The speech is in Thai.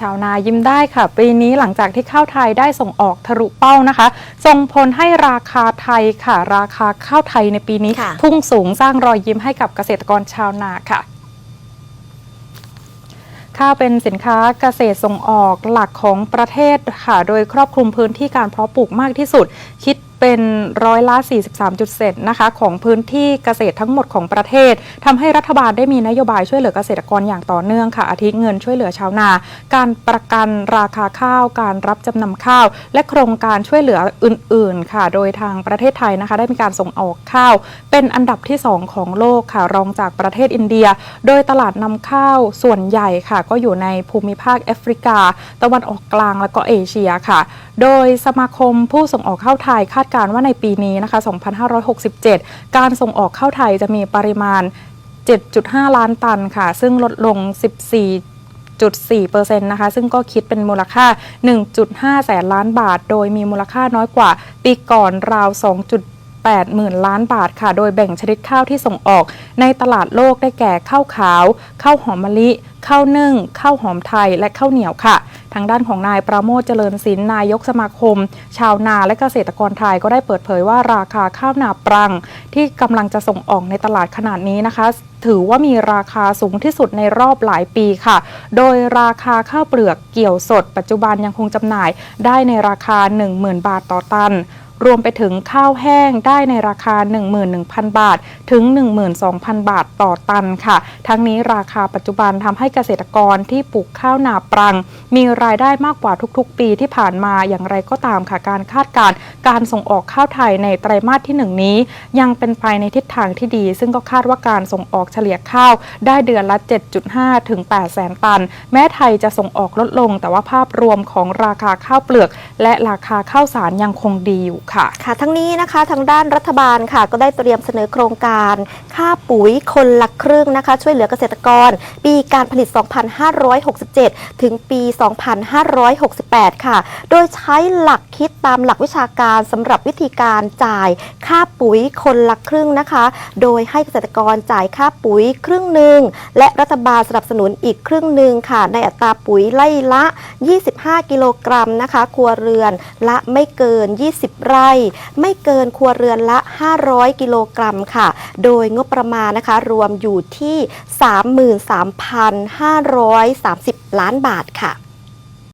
ชาวนายิ้มได้ค่ะ ปีนี้หลังจากที่ข้าวไทยได้ส่งออกทะลุเป้านะคะ ส่งผลให้ราคาไทยค่ะ ราคาข้าวไทยในปีนี้ ค่ะ พุ่งสูงสร้างรอยยิ้มให้กับเกษตรกรชาวนาค่ะ ข้าวเป็นสินค้าเกษตรส่งออกหลักของประเทศค่ะ โดยครอบคลุมพื้นที่การเพาะปลูกมากที่สุด คิด เป็นร้อยละ 43.7 นะคะ ของพื้นที่เกษตรทั้งหมดของประเทศทำให้รัฐบาลได้มีนโยบายช่วยเหลือเกษตรกรอย่างต่อเนื่องค่ะ อาทิเงินช่วยเหลือชาวนา การประกันราคาข้าว การรับจำนำข้าว และโครงการช่วยเหลืออื่น ๆ ค่ะ โดยทางประเทศไทยนะคะ ได้มีการส่งออกข้าว เป็นอันดับที่ 2 ของโลกค่ะ รองจากประเทศอินเดีย โดยตลาดนำข้าวส่วนใหญ่ค่ะ ก็อยู่ในภูมิภาคแอฟริกา ตะวันออกกลางและก็เอเชียค่ะ โดยสมาคมผู้ส่งออกข้าวไทยคาดการณ์ว่าในปีนี้นะคะ 2567 การส่งออกข้าวไทยจะมีปริมาณ 7.5 ล้านตันค่ะ ซึ่งลดลง 14 4%นะคะ ซึ่งก็คิดเป็นมูลค่า 1.5 แสนล้านบาท โดยมีมูลค่าน้อยกว่า ปีก่อนราว 2.8 หมื่นล้านบาทค่ะ โดยแบ่งชนิดข้าวที่ส่งออก ในตลาดโลกได้แก่ข้าวขาว ข้าวหอมมะลิ ข้าวนึ่ง ข้าวหอมไทย และข้าวเหนียวค่ะ ทางด้านของนายประโมทเจริญศิลป์นายกสมาคม ชาวนาและเกษตรกรไทยก็ได้เปิดเผยว่าราคาข้าวนาปรัง ที่กำลังจะส่งออกในตลาดขนาดนี้นะคะถือว่ามีราคาสูงที่สุดในรอบหลายปีค่ะ โดยราคาข้าวเปลือกเกี่ยวสด ปัจจุบันยังคงจำหน่ายได้ในราคา 10,000 บาทต่อตัน รวมไปถึงข้าวแห้งได้ในราคา 11,000 บาท ถึง 12,000 บาทต่อตันค่ะ ทั้งนี้ราคาปัจจุบันทำให้เกษตรกรที่ปลูกข้าวนาปรัง มีรายได้มากกว่าทุกๆ ปีที่ผ่านมาอย่างไรก็ตามค่ะการคาดการณ์การส่งออกข้าวไทยในไตรมาสที่ 1 นี้ ยังเป็นไปในทิศทางที่ดี ซึ่งก็คาดว่าการส่งออกเฉลี่ยข้าว ได้เดือนละ 7.5 ถึง 8 แสนตัน แม้ไทยจะส่งออกลดลง แต่ว่าภาพรวมของราคาข้าวเปลือก และราคาข้าวสารยังคงดีอยู่ค่ะค่ะ ทั้งนี้นะคะทางด้านรัฐบาลค่ะ ก็ได้เตรียมเสนอโครงการค่าปุ๋ยคนละครึ่งนะคะ ช่วยเหลือเกษตรกร ปีการผลิต 2567 ถึงปี2568 ค่ะ โดยใช้หลักคิดตามหลักวิชาการสำหรับวิธีการจ่ายค่าปุ๋ยคนละครึ่งนะคะ โดยให้เกษตรกรจ่ายค่าปุ๋ยครึ่งหนึ่ง และรัฐบาลสนับสนุนอีกครึ่งหนึ่งค่ะ ในอัตราปุ๋ยไล่ละ 25 กิโลกรัมนะคะ ครัวเรือนละไม่เกิน 20 ไร่ ไม่เกินครัวเรือนละ 500 กิโลกรัมค่ะ โดยงบประมาณนะคะรวมอยู่ที่ 33,530 ล้านบาทค่ะ